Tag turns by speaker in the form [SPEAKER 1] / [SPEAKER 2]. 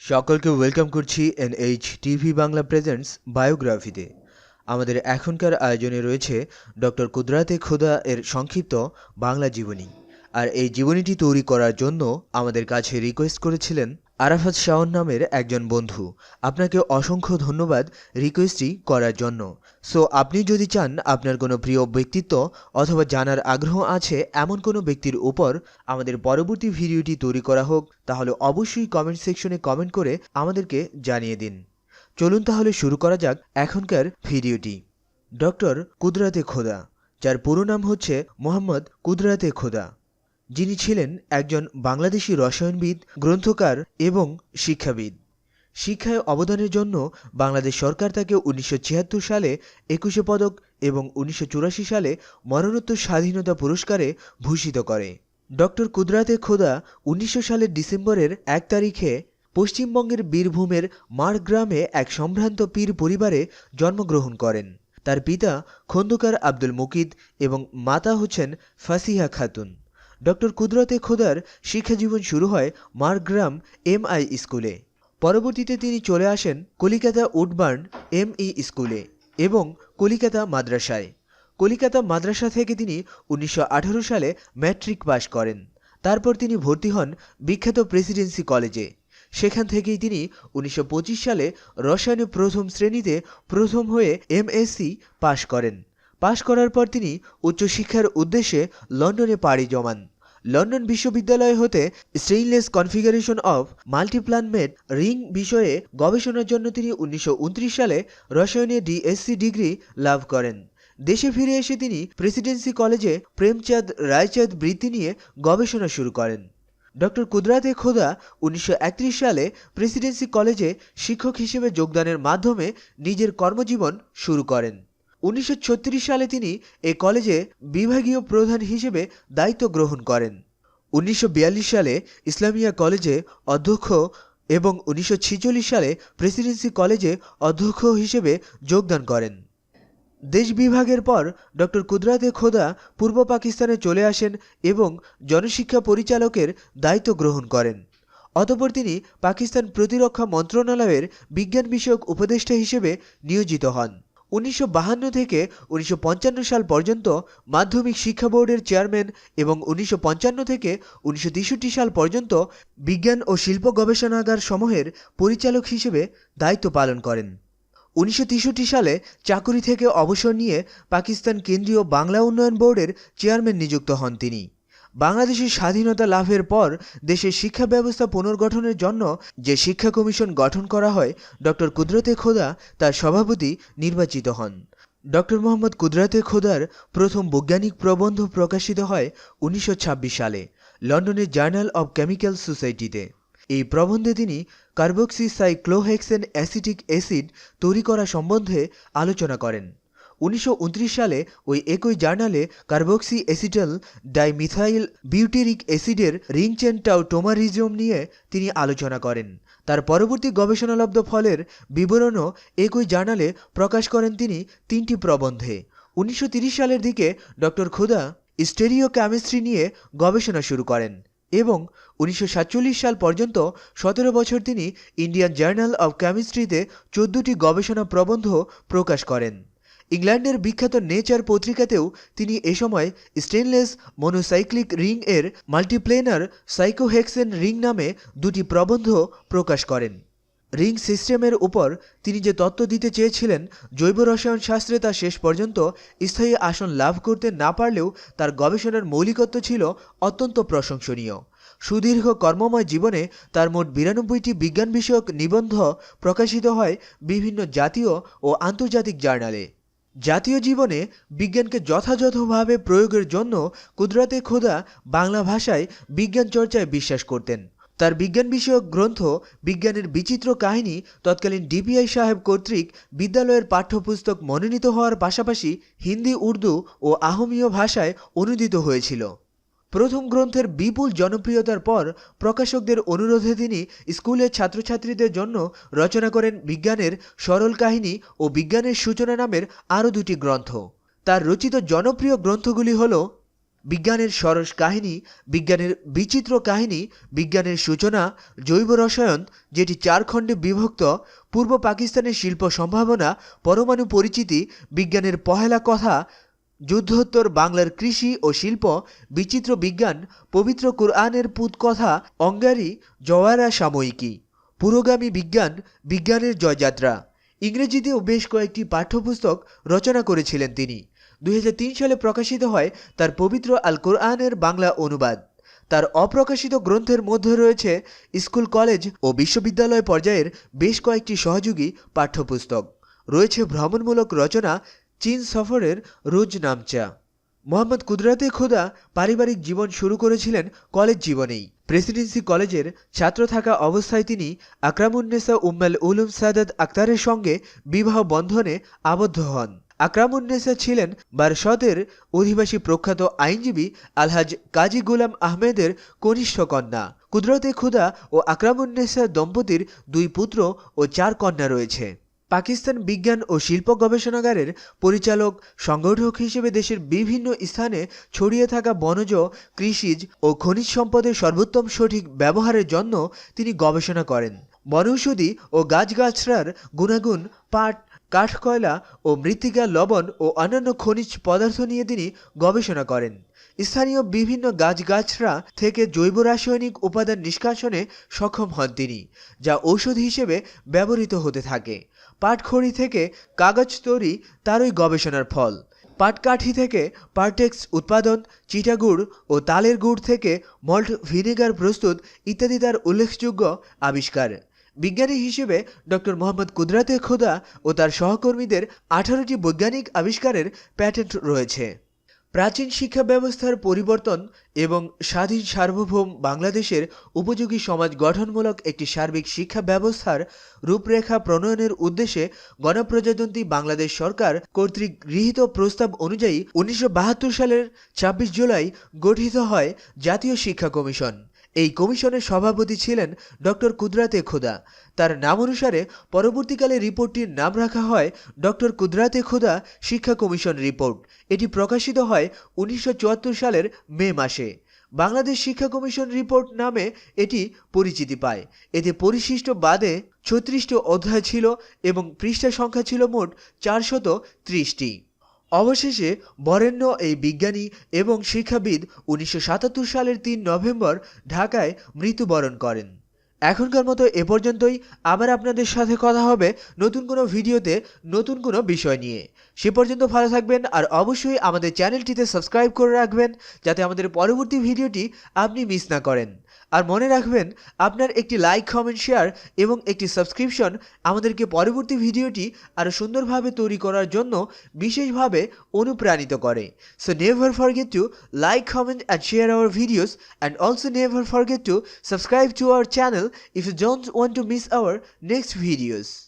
[SPEAKER 1] সকলকে ওয়েলকাম করছি N H TV Bangla presents বায়োগ্রাফিতে আমাদের এখনকার আয়োজনে রয়েছে ডক্টর কুদরাতে খোদা এর সংক্ষিপ্ত বাংলা জীবনী। আর এই জীবনীটি তৈরি করার জন্য আমাদের কাছে রিকোয়েস্ট করেছিলেন আরাফাত শাওন নামের একজন বন্ধু। আপনাকে অসংখ্য ধন্যবাদ রিকোয়েস্টটি করার জন্য। সো, আপনি যদি চান আপনার কোনো প্রিয় ব্যক্তিত্ব অথবা জানার আগ্রহ আছে এমন কোনো ব্যক্তির উপর আমাদের পরবর্তী ভিডিওটি তৈরি করা হোক, তাহলে অবশ্যই কমেন্ট সেকশনে কমেন্ট করে আমাদেরকে জানিয়ে দিন। চলুন তাহলে শুরু করা যাক এখনকার ভিডিওটি। ডক্টর কুদরাতে খোদা, যার পুরো নাম হচ্ছে মোহাম্মদ কুদরাতে খোদা। যিনি ছিলেন একজন বাংলাদেশি রসায়নবিদ, গ্রন্থকার এবং শিক্ষাবিদ। শিক্ষায় অবদানের জন্য বাংলাদেশ সরকার তাকে উনিশশো ছিয়াত্তর সালে একুশে পদক এবং উনিশশো চুরাশি সালে মরণোত্তর স্বাধীনতা পুরস্কারে ভূষিত করে। ডক্টর কুদরাতে খোদা উনিশশো সালের ডিসেম্বরের এক তারিখে পশ্চিমবঙ্গের বীরভূমের মার গ্রামে এক সম্ভ্রান্ত পীর পরিবারে জন্মগ্রহণ করেন। তার পিতা খন্দকার আব্দুল মুকিদ এবং মাতা হচ্ছেন ফাসিহা খাতুন। ডক্টর কুদরতে খোদার শিক্ষাজীবন শুরু হয় মারগ্রাম এম আই স্কুলে। পরবর্তীতে তিনি চলে আসেন কলিকাতা উডবার্ন এম ই স্কুলে এবং কলিকাতা মাদ্রাসায়। কলিকাতা মাদ্রাসা থেকে তিনি উনিশশো আঠারো সালে ম্যাট্রিক পাশ করেন। তারপর তিনি ভর্তি হন বিখ্যাত প্রেসিডেন্সি কলেজে। সেখান থেকেই তিনি উনিশশো পঁচিশ সালে রসায়নে প্রথম শ্রেণীতে প্রথম হয়ে এমএসসি পাশ করেন। পাশ করার পর তিনি উচ্চশিক্ষার উদ্দেশ্যে লন্ডনে পাড়ি জমান। লন্ডন বিশ্ববিদ্যালয় হতে stainless configuration of multiplanet ring বিষয়ে গবেষণার জন্য তিনি উনিশশো উনত্রিশ সালে রসায়নে ডিএসসি ডিগ্রি লাভ করেন। দেশে ফিরে এসে তিনি প্রেসিডেন্সি কলেজে প্রেমচাঁদ রায়চাঁদ বৃত্তি নিয়ে গবেষণা শুরু করেন। ডক্টর কুদরাতে খোদা উনিশশো একত্রিশ সালে প্রেসিডেন্সি কলেজে শিক্ষক হিসেবে যোগদানের মাধ্যমে নিজের কর্মজীবন শুরু করেন। উনিশশো ছত্রিশ সালে তিনি এ কলেজে বিভাগীয় প্রধান হিসেবে দায়িত্ব গ্রহণ করেন। উনিশশো বিয়াল্লিশ সালে ইসলামিয়া কলেজে অধ্যক্ষ এবং উনিশশো ছেচল্লিশ সালে প্রেসিডেন্সি কলেজে অধ্যক্ষ হিসেবে যোগদান করেন। দেশ বিভাগের পর ডক্টর কুদরাতে খোদা পূর্ব পাকিস্তানে চলে আসেন এবং জনশিক্ষা পরিচালকের দায়িত্ব গ্রহণ করেন। অতপর তিনি পাকিস্তান প্রতিরক্ষা মন্ত্রণালয়ের বিজ্ঞান বিষয়ক উপদেষ্টা হিসেবে নিয়োজিত হন। উনিশশো থেকে উনিশশো পঞ্চান্ন সাল পর্যন্ত মাধ্যমিক শিক্ষা বোর্ডের চেয়ারম্যান এবং উনিশশো পঞ্চান্ন থেকে উনিশশো সাল পর্যন্ত বিজ্ঞান ও শিল্প গবেষণাগার সমূহের পরিচালক হিসেবে দায়িত্ব পালন করেন। উনিশশো তেষট্টি সালে চাকুরি থেকে অবসর নিয়ে পাকিস্তান কেন্দ্রীয় বাংলা উন্নয়ন বোর্ডের চেয়ারম্যান নিযুক্ত হন তিনি। বাংলাদেশের স্বাধীনতা লাভের পর দেশের শিক্ষা ব্যবস্থা পুনর্গঠনের জন্য যে শিক্ষা কমিশন গঠন করা হয়, ডক্টর কুদরতে খোদা তার সভাপতি নির্বাচিত হন। ডক্টর মোহাম্মদ কুদরাতে খোদার প্রথম বৈজ্ঞানিক প্রবন্ধ প্রকাশিত হয় উনিশশো ছাব্বিশ সালে লন্ডনের জার্নাল অব কেমিক্যাল সোসাইটিতে। এই প্রবন্ধে তিনি কার্বক্সি সাইক্লোহেক্সেন অ্যাসিটিক অ্যাসিড তৈরি করা সম্বন্ধে আলোচনা করেন। উনিশশো উনত্রিশ সালে ওই একই জার্নালে কার্বক্সি অ্যাসিটাল ডাইমিথাইল বিউটেরিক অ্যাসিডের রিং চেন টোমারিজম নিয়ে তিনি আলোচনা করেন। তার পরবর্তী গবেষণালব্ধ ফলের বিবরণও একই জার্নালে প্রকাশ করেন তিনি তিনটি প্রবন্ধে। উনিশশো সালের দিকে ডক্টর খুদা স্টেরিও কেমিস্ট্রি নিয়ে গবেষণা শুরু করেন এবং উনিশশো সাতচল্লিশ সাল পর্যন্ত সতেরো বছর তিনি ইন্ডিয়ান জার্নাল অব কেমিস্ট্রিতে চোদ্দটি গবেষণা প্রবন্ধ প্রকাশ করেন। ইংল্যান্ডের বিখ্যাত নেচার পত্রিকাতেও তিনি এ সময় স্টেনলেস মনোসাইক্লিক রিং এর মাল্টিপ্লেনার সাইকোহেক্সেন রিং নামে দুটি প্রবন্ধ প্রকাশ করেন। রিং সিস্টেমের উপর তিনি যে তত্ত্ব দিতে চেয়েছিলেন জৈব রসায়ন শাস্ত্রে তা শেষ পর্যন্ত স্থায়ী আসন লাভ করতে না পারলেও তার গবেষণার মৌলিকত্ব ছিল অত্যন্ত প্রশংসনীয়। সুদীর্ঘ কর্মময় জীবনে তার মোট বিরানব্বইটি বিজ্ঞান বিষয়ক নিবন্ধ প্রকাশিত হয় বিভিন্ন জাতীয় ও আন্তর্জাতিক জার্নালে। জাতীয় জীবনে বিজ্ঞানকে যথাযথভাবে প্রয়োগের জন্য কুদরাতে খোদা বাংলা ভাষায় বিজ্ঞান চর্চায় বিশ্বাস করতেন। তার বিজ্ঞান বিষয়ক গ্রন্থ, বিজ্ঞানের বিচিত্র কাহিনী তৎকালীন ডিপিআই সাহেব কর্তৃক বিদ্যালয়ের পাঠ্যপুস্তক মনোনীত হওয়ার পাশাপাশি হিন্দি, উর্দু ও আহমীয় ভাষায় অনূদিত হয়েছিল। প্রথম গ্রন্থের বিপুল জনপ্রিয়তার পর প্রকাশকদের অনুরোধে তিনি স্কুলের ছাত্রছাত্রীদের জন্য রচনা করেন বিজ্ঞানের সরল কাহিনী ও বিজ্ঞানের সূচনা নামের আরও দুটি গ্রন্থ। তার রচিত জনপ্রিয় গ্রন্থগুলি হল বিজ্ঞানের সরস কাহিনী, বিজ্ঞানের বিচিত্র কাহিনী, বিজ্ঞানের সূচনা, জৈব রসায়ন, যেটি চার খণ্ডে বিভক্ত, পূর্ব পাকিস্তানের শিল্প সম্ভাবনা, পরমাণু পরিচিতি, বিজ্ঞানের পহেলা কথা যুদ্ধোত্তর বাংলার কৃষি ও শিল্প, বিচিত্র বিজ্ঞান, পবিত্র কোরআনের পুত কথা অঙ্গারি, জওয়ারা সাময়িকী, পুরোগামী বিজ্ঞান, বিজ্ঞানের জয়যাত্রা। ইংরেজিতেও বেশ কয়েকটি পাঠ্যপুস্তক রচনা করেছিলেন তিনি। দুই হাজার তিন সালে প্রকাশিত হয় তার পবিত্র আল কোরআনের বাংলা অনুবাদ। তার অপ্রকাশিত গ্রন্থের মধ্যে রয়েছে স্কুল, কলেজ ও বিশ্ববিদ্যালয় পর্যায়ের বেশ কয়েকটি সহযোগী পাঠ্যপুস্তক। রয়েছে ভ্রমণমূলক রচনা চীন সফরের রোজ নামচা। মোহাম্মদ কুদরাতে খোদা পারিবারিক জীবন শুরু করেছিলেন কলেজ জীবনেই। প্রেসিডেন্সি কলেজের ছাত্র থাকা অবস্থায় তিনি আকরামুন্নেসা উম্মাল উলুম সাদাত আক্তারের সঙ্গে বিবাহ বন্ধনে আবদ্ধ হন। আকরামুন্নেসা ছিলেন বারসতের অধিবাসী প্রখ্যাত আইনজীবী আলহাজ কাজী গুলাম আহমেদের কনিষ্ঠ কন্যা। কুদরতে খুদা ও আকরামুন্নেসা দম্পতির দুই পুত্র ও চার কন্যা রয়েছে। পাকিস্তান বিজ্ঞান ও শিল্প গবেষণাগারের পরিচালক, সংগঠক হিসেবে দেশের বিভিন্ন স্থানে ছড়িয়ে থাকা বনজ, কৃষিজ ও খনিজ সম্পদের সর্বোত্তম সঠিক ব্যবহারের জন্য তিনি গবেষণা করেন। বনৌষধি ও গাছগাছড়ার গুণাগুণ, পাট, কাঠকয়লা ও মৃত্তিকা লবণ ও অন্যান্য খনিজ পদার্থ নিয়ে তিনি গবেষণা করেন। স্থানীয় বিভিন্ন গাছগাছড়া থেকে জৈব রাসায়নিক উপাদান নিষ্কাশনে সক্ষম হন তিনি, যা ঔষধ হিসেবে ব্যবহৃত হতে থাকে। পাটখড়ি থেকে কাগজ তৈরি তারই গবেষণার ফল। পাটকাঠি থেকে পার্টেক্স উৎপাদন চিটাগুড় ও তালের গুড় থেকে মল্ট ভিনেগার প্রস্তুত ইত্যাদি তার উল্লেখযোগ্য আবিষ্কার। বিজ্ঞানী হিসেবে ডক্টর মোহাম্মদ কুদরাতে খোদা ও তার সহকর্মীদের আঠারোটি বৈজ্ঞানিক আবিষ্কারের প্যাটেন্ট রয়েছে। প্রাচীন শিক্ষা ব্যবস্থার পরিবর্তন এবং স্বাধীন সার্বভৌম বাংলাদেশের উপযোগী সমাজ গঠনমূলক একটি সার্বিক শিক্ষা ব্যবস্থার রূপরেখা প্রণয়নের উদ্দেশ্যে গণপ্রজাতন্ত্রী বাংলাদেশ সরকার কর্তৃক গৃহীত প্রস্তাব অনুযায়ী উনিশশো বাহাত্তর সালের ছাব্বিশ জুলাই গঠিত হয় জাতীয় শিক্ষা কমিশন। এই কমিশনের সভাপতি ছিলেন ডক্টর কুদরাতে খোদা। তার নাম অনুসারে পরবর্তীকালে রিপোর্টটির নাম রাখা হয় ডক্টর কুদরাতে খোদা শিক্ষা কমিশন রিপোর্ট। এটি প্রকাশিত হয় উনিশশো চুয়াত্তর সালের মে মাসে। বাংলাদেশ শিক্ষা কমিশন রিপোর্ট নামে এটি পরিচিতি পায়। এতে পরিশিষ্ট বাদে ছত্রিশটি অধ্যায় ছিল এবং পৃষ্ঠা সংখ্যা ছিল মোট চারশত ত্রিশটি। অবশেষে বরেণ্য এই বিজ্ঞানী এবং শিক্ষাবিদ উনিশশো সাতাত্তর সালের তিন নভেম্বর ঢাকায় মৃত্যুবরণ করেন। এখনকার মতো এ পর্যন্তই। আবার আপনাদের সাথে কথা হবে নতুন কোনো ভিডিওতে নতুন কোনো বিষয় নিয়ে। সে পর্যন্ত ভালো থাকবেন আর অবশ্যই আমাদের চ্যানেলটিতে সাবস্ক্রাইব করে রাখবেন যাতে আমাদের পরবর্তী ভিডিওটি আপনি মিস না করেন। আর মনে রাখবেন, আপনার একটি লাইক কমেন্ট শেয়ার এবং একটি সাবস্ক্রিপশন আমাদেরকে পরবর্তী ভিডিওটি আরও সুন্দরভাবে তৈরি করার জন্য বিশেষভাবে অনুপ্রাণিত করে so never forget to like comment and share our videos and also never forget to subscribe to our channel if you don't want to miss our next videos.